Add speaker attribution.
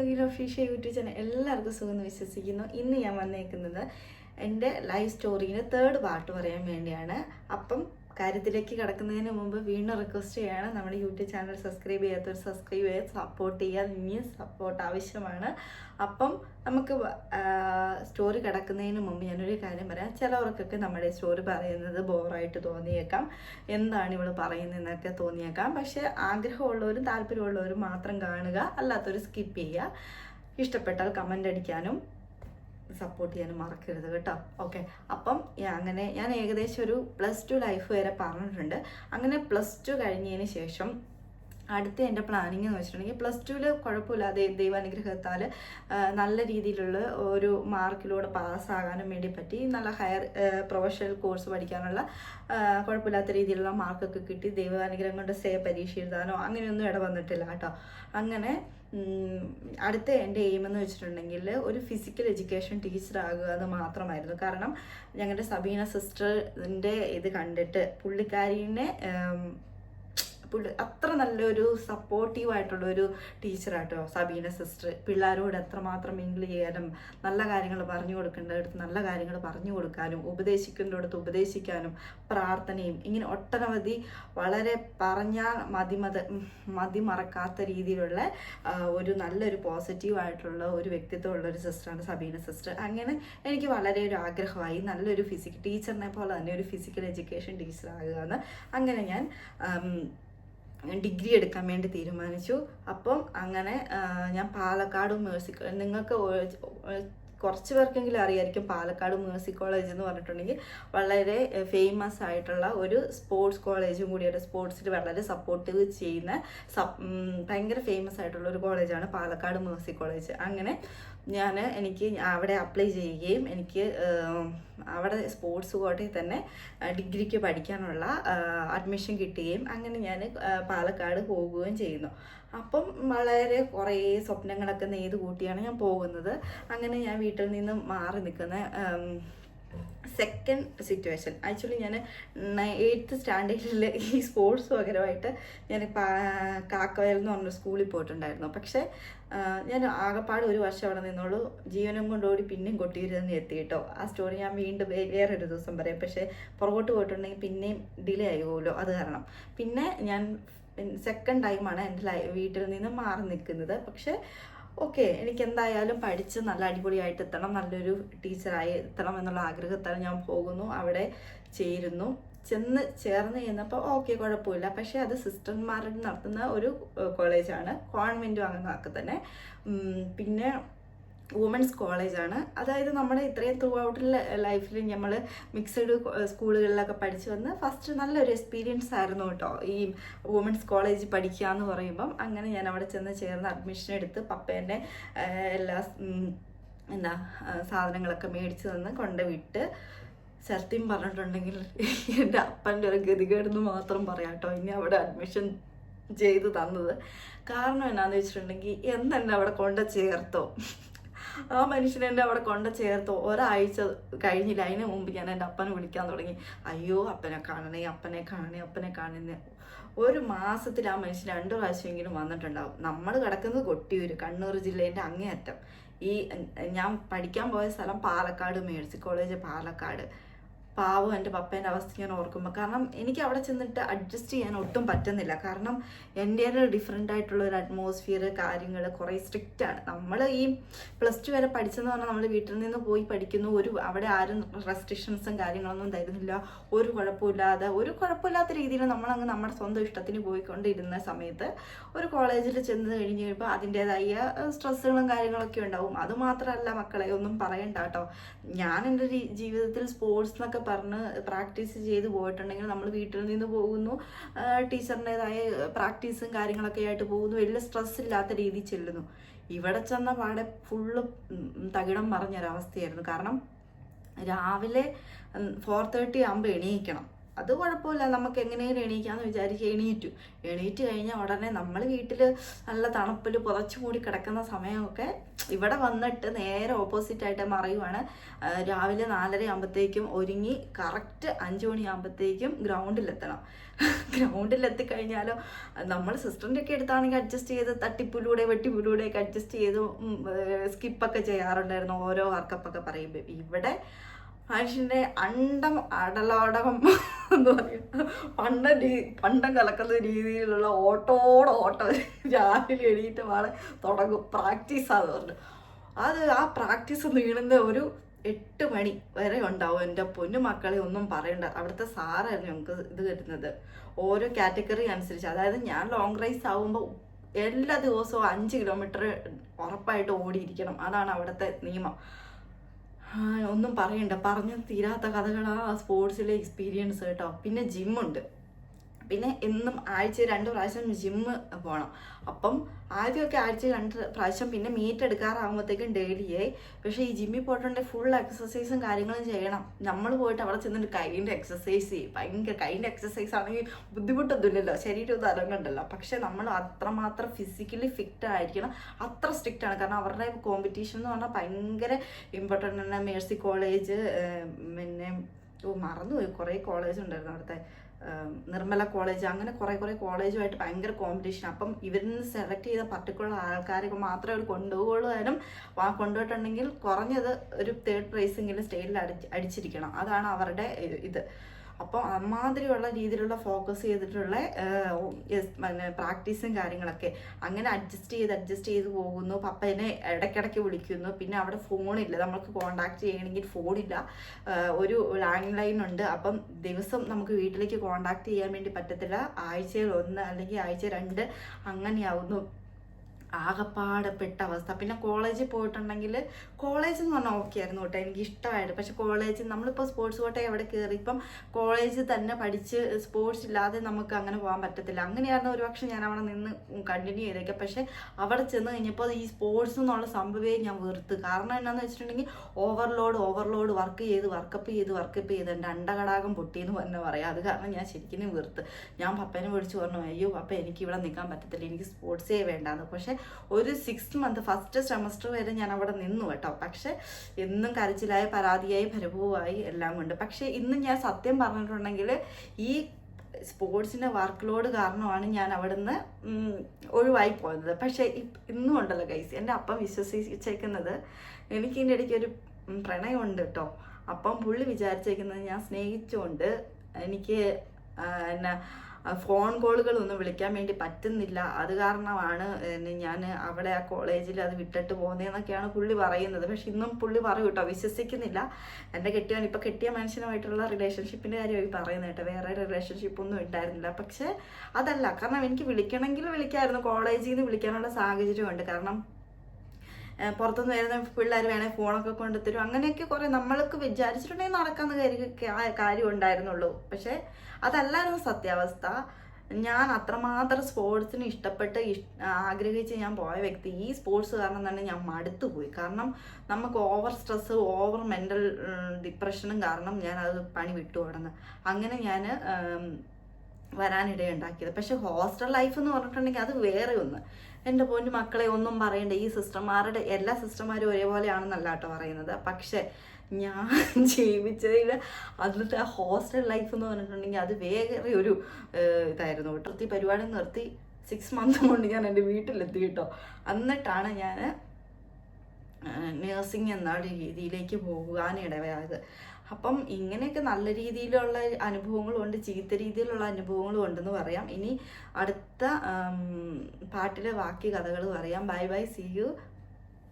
Speaker 1: യോഗിയിൽ official YouTube channel എല്ലാവർക്കും സുഖമെന്ന് വിശ്വസിക്കുന്നു. ഇന്ന് ഞാൻ വന്നേക്കുന്നത് എന്റെ ലൈഫ് സ്റ്റോറീന്റെ തേർഡ് പാർട്ട് പറയാൻ വേണ്ടിയാണ്. അപ്പം കാര്യത്തിലേക്ക് കിടക്കുന്നതിന് മുമ്പ് വീണ്ടും റിക്വസ്റ്റ് ചെയ്യാണ്. നമ്മുടെ യൂട്യൂബ് ചാനൽ സബ്സ്ക്രൈബ് ചെയ്യാത്തവർ സബ്സ്ക്രൈബ് ചെയ്ത് സപ്പോർട്ട് ചെയ്യുക. ഇനിയും സപ്പോർട്ട് ആവശ്യമാണ്. അപ്പം നമുക്ക് സ്റ്റോറി കിടക്കുന്നതിന് മുമ്പ് ഞാനൊരു കാര്യം പറയാം. ചിലവർക്കൊക്കെ നമ്മുടെ സ്റ്റോറി പറയുന്നത് ബോറായിട്ട് തോന്നിയേക്കാം. എന്താണ് ഇവൾ പറയുന്നതെന്നൊക്കെ തോന്നിയേക്കാം. പക്ഷേ ആഗ്രഹമുള്ളവരും താല്പര്യമുള്ളവരും മാത്രം കാണുക അല്ലാത്തവർ സ്കിപ്പ് ചെയ്യുക. ഇഷ്ടപ്പെട്ടാൽ കമന്റ് അടിക്കാനും സപ്പോർട്ട് ചെയ്യാൻ മറക്കരുത് കേട്ടോ. ഓക്കെ അപ്പം അങ്ങനെ ഞാൻ ഏകദേശം ഒരു പ്ലസ് ടു ലൈഫ് വരെ പറഞ്ഞിട്ടുണ്ട്. അങ്ങനെ പ്ലസ് ടു കഴിഞ്ഞതിന് ശേഷം അടുത്ത എന്റെ പ്ലാനിങ് എന്ന് വെച്ചിട്ടുണ്ടെങ്കിൽ പ്ലസ് ടുവിൽ കുഴപ്പമില്ലാതെ ദൈവാനുഗ്രഹത്താൽ നല്ല രീതിയിലുള്ള ഒരു മാർക്കിലൂടെ പാസ്സാകാനും വേണ്ടി പറ്റി. നല്ല ഹയർ പ്രൊഫഷണൽ കോഴ്സ് പഠിക്കാനുള്ള കുഴപ്പമില്ലാത്ത രീതിയിലുള്ള മാർക്കൊക്കെ കിട്ടി. ദൈവാനുഗ്രഹം കൊണ്ട് സേ പരീക്ഷ എഴുതാനോ അങ്ങനെയൊന്നും ഇട വന്നിട്ടില്ല കേട്ടോ. അങ്ങനെ അടുത്ത എന്റെ എയിം എന്ന് വെച്ചിട്ടുണ്ടെങ്കിൽ ഒരു ഫിസിക്കൽ എഡ്യൂക്കേഷൻ ടീച്ചർ ആകുക എന്ന് മാത്രമായിരുന്നു. കാരണം ഞങ്ങളുടെ സബീന സിസ്റ്ററിന്റെ ഇത് കണ്ടിട്ട് പുള്ളിക്കാരീനെ പുള്ളി അത്ര നല്ലൊരു സപ്പോർട്ടീവ് ആയിട്ടുള്ള ഒരു ടീച്ചറാട്ടോ സബീന സിസ്റ്റർ പിള്ളേരോട് എത്രമാത്രം മിങ്കിൾ ചെയ്യാനും നല്ല കാര്യങ്ങൾ പറഞ്ഞു കൊടുക്കേണ്ടടുത്ത് നല്ല കാര്യങ്ങൾ പറഞ്ഞു കൊടുക്കാനും ഉപദേശിക്കേണ്ടടുത്ത് ഉപദേശിക്കാനും പ്രാർത്ഥനയും ഇങ്ങനെ ഒട്ടനവധി വളരെ പറഞ്ഞാൽ മതിമത മതി മറക്കാത്ത രീതിയിലുള്ള ഒരു നല്ലൊരു പോസിറ്റീവ് ആയിട്ടുള്ള ഒരു വ്യക്തിത്വമുള്ള ഒരു സിസ്റ്ററാണ് സബീന സിസ്റ്റർ അങ്ങനെ എനിക്ക് വളരെ ഒരു ആഗ്രഹമായി. നല്ലൊരു ഫിസിക്കൽ ടീച്ചറിനെ പോലെ തന്നെ ഒരു ഫിസിക്കൽ എഡ്യൂക്കേഷൻ ടീച്ചർ ആകുക എന്ന് അങ്ങനെ ഞാൻ ഡിഗ്രി എടുക്കാൻ വേണ്ടി തീരുമാനിച്ചു. അപ്പം അങ്ങനെ ഞാൻ പാലക്കാട് മ്യൂസിക് നിങ്ങൾക്ക് കുറച്ച് പേർക്കെങ്കിലും അറിയായിരിക്കും പാലക്കാട് മ്യൂസിക് കോളേജ് എന്ന് പറഞ്ഞിട്ടുണ്ടെങ്കിൽ വളരെ ഫേമസ് ആയിട്ടുള്ള ഒരു സ്പോർട്സ് കോളേജും കൂടിയാണ് സ്പോർട്സിൽ വളരെ സപ്പോർട്ടീവ് ചെയ്യുന്ന ഭയങ്കര ഫേമസ് ആയിട്ടുള്ള ഒരു കോളേജാണ് പാലക്കാട് മ്യൂസിക് കോളേജ്. അങ്ങനെ ഞാൻ എനിക്ക് അവിടെ അപ്ലൈ ചെയ്യുകയും എനിക്ക് അവിടെ സ്പോർട്സ് കോട്ടയിൽ തന്നെ ഡിഗ്രിക്ക് പഠിക്കാനുള്ള അഡ്മിഷൻ കിട്ടുകയും അങ്ങനെ ഞാൻ പാലക്കാട് പോകുകയും ചെയ്യുന്നു. അപ്പം വളരെ കുറേ സ്വപ്നങ്ങളൊക്കെ നെയ്ത് കൂട്ടിയാണ് ഞാൻ പോകുന്നത്. അങ്ങനെ ഞാൻ വീട്ടിൽ നിന്നും മാറി നിൽക്കുന്ന സെക്കൻഡ് സിറ്റുവേഷൻ ആക്ച്വലി ഞാൻ എയ്ത്ത് സ്റ്റാൻഡേർഡിൽ ഈ സ്പോർട്സ് പകരമായിട്ട് ഞാൻ കാക്കവയൽ എന്ന് പറഞ്ഞ സ്കൂളിൽ പോയിട്ടുണ്ടായിരുന്നു. പക്ഷേ ഞാൻ ആകപ്പാട് ഒരു വർഷം അവിടെ നിന്നോളൂ. ജീവനം കൊണ്ടോടി പിന്നെയും കൊട്ടിയിരുന്ന് എത്തി കേട്ടോ. ആ സ്റ്റോറി ഞാൻ വീണ്ടും വേറെ വേറൊരു ദിവസം പറയാം. പക്ഷേ പുറകോട്ട് പോയിട്ടുണ്ടെങ്കിൽ പിന്നെയും ഡിലേ ആകുമല്ലോ അത് കാരണം. പിന്നെ ഞാൻ സെക്കൻഡ് ടൈമാണ് എന്റെ വീട്ടിൽ നിന്ന് മാറി നിൽക്കുന്നത്. പക്ഷേ ഓക്കെ എനിക്ക് എന്തായാലും പഠിച്ച് നല്ല അടിപൊളിയായിട്ട് എത്തണം നല്ലൊരു ടീച്ചറായി എത്തണം എന്നുള്ള ആഗ്രഹത്താൽ ഞാൻ പോകുന്നു അവിടെ ചേരുന്നു. ചെന്ന് ചേർന്ന് ചെയ്യുന്നപ്പോൾ ഓക്കെ കുഴപ്പമില്ല. പക്ഷേ അത് സിസ്റ്റർമാരുടെ നടത്തുന്ന ഒരു കോളേജാണ്. കോൺവെന്റും അങ്ങനെ തന്നെ. പിന്നെ വുമൻസ് കോളേജാണ് അതായത് നമ്മുടെ ഇത്രയും ത്രൂ ഔട്ട് ലൈഫിൽ നമ്മൾ മിക്സഡ് സ്കൂളുകളിലൊക്കെ പഠിച്ചു വന്ന് ഫസ്റ്റ് നല്ലൊരു എക്സ്പീരിയൻസ് ആയിരുന്നു കേട്ടോ ഈ വുമൻസ് കോളേജ് പഠിക്കുക എന്ന് പറയുമ്പം അങ്ങനെ ഞാൻ അവിടെ ചെന്ന് ചേർന്ന് അഡ്മിഷൻ എടുത്ത് പപ്പേന്റെ എല്ലാ എന്താ സാധനങ്ങളൊക്കെ മേടിച്ച് തന്ന് കൊണ്ട് വിട്ട് സത്യം പറഞ്ഞിട്ടുണ്ടെങ്കിൽ എന്റെ അപ്പന്റെ ഒരു ഗതികേടെന്ന് മാത്രം പറയാം കേട്ടോ ഇനി അവിടെ അഡ്മിഷൻ ചെയ്തു തന്നത്. കാരണം എന്നാന്ന് വെച്ചിട്ടുണ്ടെങ്കിൽ എന്നെ അവിടെ കൊണ്ട് ചേർത്തോ. ആ മനുഷ്യനെ എന്നെ അവിടെ കൊണ്ട ചേർത്ത്. ഒരാഴ്ച കഴിഞ്ഞില്ല. അതിന് മുമ്പ് ഞാൻ എന്റെ അപ്പനെ വിളിക്കാൻ തുടങ്ങി. അയ്യോ അപ്പനെ കാണണേ അപ്പനെ കാണണേ അപ്പനെ കാണണേ ഒരു മാസത്തിൽ ആ മനുഷ്യൻ രണ്ടു പ്രാവശ്യമെങ്കിലും വന്നിട്ടുണ്ടാവും. നമ്മൾ കിടക്കുന്നത് കൊട്ടിയൂർ കണ്ണൂർ ജില്ലേന്റെ അങ്ങേയറ്റം. ഈ ഞാൻ പഠിക്കാൻ പോയ സ്ഥലം പാലക്കാട് മേഴ്സി കോളേജ് പാലക്കാട്. പാവം എന്റെ പപ്പേന്റെ അവസ്ഥ ഞാൻ ഓർക്കുമ്പോൾ കാരണം എനിക്ക് അവിടെ ചെന്നിട്ട് അഡ്ജസ്റ്റ് ചെയ്യാൻ ഒട്ടും പറ്റുന്നില്ല. കാരണം എന്റെ ഡിഫറെന്റ് ആയിട്ടുള്ള ഒരു അറ്റ്മോസ്ഫിയർ കാര്യങ്ങൾ കുറേ സ്ട്രിക്റ്റ് ആണ്. നമ്മൾ ഈ പ്ലസ് ടു വരെ പഠിച്ചെന്ന് പറഞ്ഞാൽ നമ്മൾ വീട്ടിൽ നിന്ന് പോയി പഠിക്കുന്നു. ഒരു അവിടെ ആരും റെസ്ട്രിക്ഷൻസും കാര്യങ്ങളൊന്നും തരുന്നില്ല. ഒരു കുഴപ്പമില്ലാതെ ഒരു കുഴപ്പമില്ലാത്ത രീതിയിൽ നമ്മളങ്ങ് നമ്മുടെ സ്വന്തം ഇഷ്ടത്തിന് പോയിക്കൊണ്ടിരുന്ന സമയത്ത് ഒരു കോളേജിൽ ചെന്ന് കഴിഞ്ഞ് കഴിയുമ്പോൾ അതിന്റേതായ സ്ട്രെസ്സുകളും കാര്യങ്ങളൊക്കെ ഉണ്ടാവും. അതുമാത്രമല്ല മക്കളെ ഒന്നും പറയണ്ട കേട്ടോ. ഞാൻ എന്റെ ജീവിതത്തിൽ സ്പോർട്സ് എന്നൊക്കെ പറഞ്ഞ് പ്രാക്ടീസ് ചെയ്ത് പോയിട്ടുണ്ടെങ്കിൽ നമ്മൾ വീട്ടിൽ നിന്ന് പോകുന്നു. ടീച്ചറിന്റെതായ പ്രാക്ടീസും കാര്യങ്ങളൊക്കെ ആയിട്ട് പോകുന്നു. വലിയ സ്ട്രെസ് ഇല്ലാത്ത രീതിയിൽ ചെല്ലുന്നു. ഇവിടെ ചെന്ന പാടെ ഫുള്ള് തകിടം മറിഞ്ഞൊരവസ്ഥയായിരുന്നു. കാരണം രാവിലെ ഫോർ തേർട്ടി ആകുമ്പോൾ എണീക്കണം. അത് കുഴപ്പമില്ല. നമുക്ക് എങ്ങനെയും എണീക്കാമെന്ന് വിചാരിച്ച് എണീറ്റു. എണീറ്റ് കഴിഞ്ഞാൽ ഉടനെ നമ്മൾ വീട്ടിൽ നല്ല തണുപ്പിൽ പുതച്ചു മൂടി കിടക്കുന്ന സമയമൊക്കെ ഇവിടെ വന്നിട്ട് നേരെ ഓപ്പോസിറ്റ് ആയിട്ട് മറിയുവാണ്. രാവിലെ നാലര ആകുമ്പോഴത്തേക്കും ഒരുങ്ങി കറക്റ്റ് അഞ്ച് മണിയാകുമ്പോഴത്തേക്കും ഗ്രൗണ്ടിലെത്തണം ഗ്രൗണ്ടിലെത്തി കഴിഞ്ഞാലോ നമ്മൾ സിസ്റ്ററിന്റെ ഒക്കെ അടുത്താണെങ്കിൽ അഡ്ജസ്റ്റ് ചെയ്ത് തട്ടിപ്പുലൂടെ വെട്ടിപ്പുലൂടെയൊക്കെ അഡ്ജസ്റ്റ് ചെയ്ത് സ്കിപ്പൊക്കെ ചെയ്യാറുണ്ടായിരുന്നു ഓരോ വർക്കപ്പൊക്കെ പറയുമ്പോൾ ഇവിടെ മനുഷ്യന്റെ അണ്ടം അടലോടകം എന്ന് പറയുക പണ്ട പണ്ടം കലക്കുന്ന രീതിയിലുള്ള ഓട്ടോടെ ഓട്ടം രാവിലെ എഴുതിയിട്ട് പാടെ തുടങ്ങും. പ്രാക്ടീസ് പറഞ്ഞു അത് ആ പ്രാക്ടീസ് നീളുന്ന ഒരു എട്ട് മണി വരെ ഉണ്ടാവും എന്റെ പൊന്നു മക്കളെ ഒന്നും പറയണ്ട. അവിടുത്തെ സാറായിരുന്നു ഞങ്ങൾക്ക് ഇത് തരുന്നത് ഓരോ കാറ്റഗറി അനുസരിച്ച്. അതായത് ഞാൻ ലോങ് റൈസ് ആകുമ്പോൾ എല്ലാ ദിവസവും അഞ്ച് കിലോമീറ്റർ ഉറപ്പായിട്ട് ഓടിയിരിക്കണം. അതാണ് അവിടുത്തെ നിയമം. ഒന്നും പറയണ്ട. പറഞ്ഞു തീരാത്ത കഥകളാ സ്പോർട്സിലെ എക്സ്പീരിയൻസ് കേട്ടോ. പിന്നെ ജിമ്മുണ്ട് പിന്നെ എന്നും ആഴ്ച രണ്ട് പ്രാവശ്യം ജിമ്മ് പോകണം അപ്പം ആദ്യമൊക്കെ ആഴ്ച രണ്ട് പ്രാവശ്യം പിന്നെ മീറ്റ് എടുക്കാറാകുമ്പോഴത്തേക്കും ഡെയിലിയായി പക്ഷേ ഈ ജിമ്മിൽ പോയിട്ടുണ്ടെങ്കിൽ ഫുൾ എക്സസൈസും കാര്യങ്ങളും ചെയ്യണം. നമ്മൾ പോയിട്ട് അവിടെ ചെന്നിട്ട് കൈന്റെ എക്സസൈസ് ചെയ്യും. ഭയങ്കര കൈന്റെ എക്സസൈസ് ആണെങ്കിൽ ബുദ്ധിമുട്ടൊന്നുമില്ലല്ലോ. ശരീരം ഒന്നും അരങ്ങണ്ടല്ലോ പക്ഷെ നമ്മൾ അത്രമാത്രം ഫിസിക്കലി ഫിറ്റ് ആയിരിക്കണം. അത്ര സ്ട്രിക്റ്റ് ആണ്. കാരണം അവരുടെ കോമ്പറ്റീഷൻ എന്ന് പറഞ്ഞാൽ ഭയങ്കര ഇമ്പോർട്ടന്റ് ആണ്. മേഴ്സി കോളേജ് പിന്നെ ഓ മറന്നുപോയി. കുറേ കോളേജ് ഉണ്ടായിരുന്നു അവിടുത്തെ. നിർമ്മല കോളേജ് അങ്ങനെ കുറേ കുറേ കോളേജുമായിട്ട് ഭയങ്കര കോമ്പറ്റീഷൻ അപ്പം ഇവരിൽ നിന്ന് സെലക്ട് ചെയ്ത പർട്ടിക്കുലർ ആൾക്കാരെ മാത്രമേ അവർ കൊണ്ടുപോകുള്ളൂ ആ കൊണ്ടുപോയിട്ടുണ്ടെങ്കിൽ കുറഞ്ഞത് ഒരു തേർഡ് പ്രൈസെങ്കിലും അടിച്ച് അടിച്ചിരിക്കണം. അതാണ് അവരുടെ ഇത്. അപ്പോൾ അമ്മാതിരിയുള്ള രീതിയിലുള്ള ഫോക്കസ് ചെയ്തിട്ടുള്ള പ്രാക്ടീസും കാര്യങ്ങളൊക്കെ. അങ്ങനെ അഡ്ജസ്റ്റ് ചെയ്ത് അഡ്ജസ്റ്റ് ചെയ്ത് പോകുന്നു. പപ്പനെ ഇടയ്ക്കിടയ്ക്ക് വിളിക്കുന്നു. പിന്നെ അവിടെ ഫോണില്ല നമ്മൾക്ക് കോണ്ടാക്ട് ചെയ്യണമെങ്കിൽ ഫോണില്ല ഒരു ലാൻഡ് ലൈൻ ഉണ്ട്. അപ്പം ദിവസം നമുക്ക് വീട്ടിലേക്ക് കോണ്ടാക്ട് ചെയ്യാൻ വേണ്ടി പറ്റത്തില്ല. ആഴ്ചയിൽ ഒന്ന് അല്ലെങ്കിൽ ആഴ്ച രണ്ട് അങ്ങനെയാവുന്നു. ആകപ്പാടപ്പെട്ട അവസ്ഥ. പിന്നെ കോളേജിൽ പോയിട്ടുണ്ടെങ്കിൽ കോളേജ് എന്ന് പറഞ്ഞാൽ ഓക്കെ ആയിരുന്നു കേട്ടോ. എനിക്ക് ഇഷ്ടമായിട്ട്. പക്ഷെ കോളേജ് നമ്മളിപ്പോൾ സ്പോർട്സ് കോട്ടയം എവിടെ കയറി ഇപ്പം കോളേജ് തന്നെ പഠിച്ച് സ്പോർട്സ് ഇല്ലാതെ നമുക്ക് അങ്ങനെ പോകാൻ പറ്റത്തില്ല. അങ്ങനെയായിരുന്നു ഒരു പക്ഷെ ഞാൻ അവിടെ നിന്ന് കണ്ടിന്യൂ ചെയ്തേക്കാം പക്ഷെ അവിടെ ചെന്ന് കഴിഞ്ഞപ്പോൾ ഈ സ്പോർട്സ് എന്നുള്ള സംഭവമേ ഞാൻ വെറുത്ത്. കാരണം എന്നാന്ന് വെച്ചിട്ടുണ്ടെങ്കിൽ ഓവർലോഡ് ഓവർലോഡ് വർക്ക് ചെയ്ത് വർക്കപ്പ് ചെയ്ത് വർക്കപ്പ് ചെയ്ത് എന്റെ അണ്ടകടാകം പൊട്ടിയെന്ന് തന്നെ പറയാം. അത് കാരണം ഞാൻ ശരിക്കും വെറുത്ത്. ഞാൻ പപ്പനെ വിളിച്ചു പറഞ്ഞു അയ്യോ പപ്പ എനിക്ക് ഇവിടെ നിൽക്കാൻ പറ്റത്തില്ല. എനിക്ക് സ്പോർട്സേ വേണ്ടാന്ന്. പക്ഷെ ഒരു സിക്സ് മന്ത് ഫസ്റ്റ് സെമസ്റ്റർ വരെ ഞാൻ അവിടെ നിന്നു കേട്ടോ. പക്ഷെ എന്നും കരച്ചിലായി പരാതിയായി പരിഭവമായി എല്ലാം കൊണ്ട്. പക്ഷേ ഇന്ന് ഞാൻ സത്യം പറഞ്ഞിട്ടുണ്ടെങ്കിൽ ഈ സ്പോർട്സിന്റെ വർക്ക് ലോഡ് കാരണമാണ് ഞാൻ അവിടുന്ന് ഒഴിവായി പോയത്. പക്ഷേ ഇന്നും ഉണ്ടല്ലോ ഗൈസ് എന്റെ അപ്പം വിശ്വസിച്ചേക്കുന്നത് എനിക്ക് ഇതിന്റെ ഇടയ്ക്ക് ഒരു പ്രണയമുണ്ട് കേട്ടോ. അപ്പം പുള്ളി വിചാരിച്ചേക്കുന്നത് ഞാൻ സ്നേഹിച്ചുകൊണ്ട് എനിക്ക് എന്നാ ഫോൺ കോളുകളൊന്നും വിളിക്കാൻ വേണ്ടി പറ്റുന്നില്ല. അത് കാരണമാണ് ഞാൻ അവിടെ ആ കോളേജിൽ അത് വിട്ടിട്ട് പോകുന്നതെന്നൊക്കെയാണ് പുള്ളി പറയുന്നത്. പക്ഷെ ഇന്നും പുള്ളി പറയും കേട്ടോ വിശ്വസിക്കുന്നില്ല. എന്റെ കെട്ടിയവൻ ഇപ്പം കെട്ടിയ മനുഷ്യനുമായിട്ടുള്ള റിലേഷൻഷിപ്പിന്റെ കാര്യമായി പറയുന്നത് കേട്ടോ. വേറെ റിലേഷൻഷിപ്പ് ഒന്നും ഉണ്ടായിരുന്നില്ല പക്ഷേ അതല്ല കാരണം എനിക്ക് വിളിക്കണമെങ്കിൽ വിളിക്കായിരുന്നു. കോളേജിൽ നിന്ന് വിളിക്കാനുള്ള സാഹചര്യമുണ്ട്. കാരണം പുറത്തുനിന്ന് വരുന്ന പിള്ളേർ വേണേൽ ഫോണൊക്കെ കൊണ്ടുത്തരും അങ്ങനെയൊക്കെ കുറേ നമ്മൾക്ക് വിചാരിച്ചിട്ടുണ്ടെങ്കിൽ നടക്കാന്ന് കാര്യം കാര്യം ഉണ്ടായിരുന്നുള്ളൂ. പക്ഷേ അതല്ലായിരുന്നു സത്യാവസ്ഥ. ഞാൻ അത്രമാത്രം സ്പോർട്സിന് ഇഷ്ടപ്പെട്ട് ഇഷ് ആഗ്രഹിച്ച് ഞാൻ പോയ വ്യക്തി ഈ സ്പോർട്സ് കാരണം തന്നെ ഞാൻ മടുത്തു പോയി കാരണം നമുക്ക് ഓവർ സ്ട്രെസ് ഓവർ മെന്റൽ ഡിപ്രഷനും കാരണം ഞാൻ അത് പണി വിട്ടു കിടന്ന് അങ്ങനെ ഞാൻ വരാനിടയുണ്ടാക്കിയത് പക്ഷെ ഹോസ്റ്റൽ ലൈഫ് എന്ന് പറഞ്ഞിട്ടുണ്ടെങ്കിൽ അത് വേറെ ഒന്ന്. എന്റെ പോയിന്റ് മക്കളെ ഒന്നും പറയണ്ട. ഈ സിസ്റ്റർമാരുടെ എല്ലാ സിസ്റ്റർമാരും ഒരേപോലെയാണെന്നല്ല കേട്ടോ പറയുന്നത്. പക്ഷെ ഞാൻ ജീവിച്ചതിൽ അതിലത്തെ ഹോസ്റ്റൽ ലൈഫ് എന്ന് പറഞ്ഞിട്ടുണ്ടെങ്കിൽ അത് വേറെ ഒരു ഇതായിരുന്നു ഈ പരിപാടി നിർത്തി സിക്സ് മന്ത് കൊണ്ട് ഞാൻ എന്റെ വീട്ടിലെത്തി കേട്ടോ. എന്നിട്ടാണ് ഞാൻ നേഴ്സിംഗ് എന്ന രീതിയിലേക്ക് പോകാനിടയായത് അപ്പം ഇങ്ങനെയൊക്കെ നല്ല രീതിയിലുള്ള അനുഭവങ്ങളും ഉണ്ട് ചീത്ത രീതിയിലുള്ള അനുഭവങ്ങളും ഉണ്ടെന്ന് പറയാം. ഇനി അടുത്ത പാട്ടിലെ ബാക്കി കഥകൾ പറയാം. Bye bye C U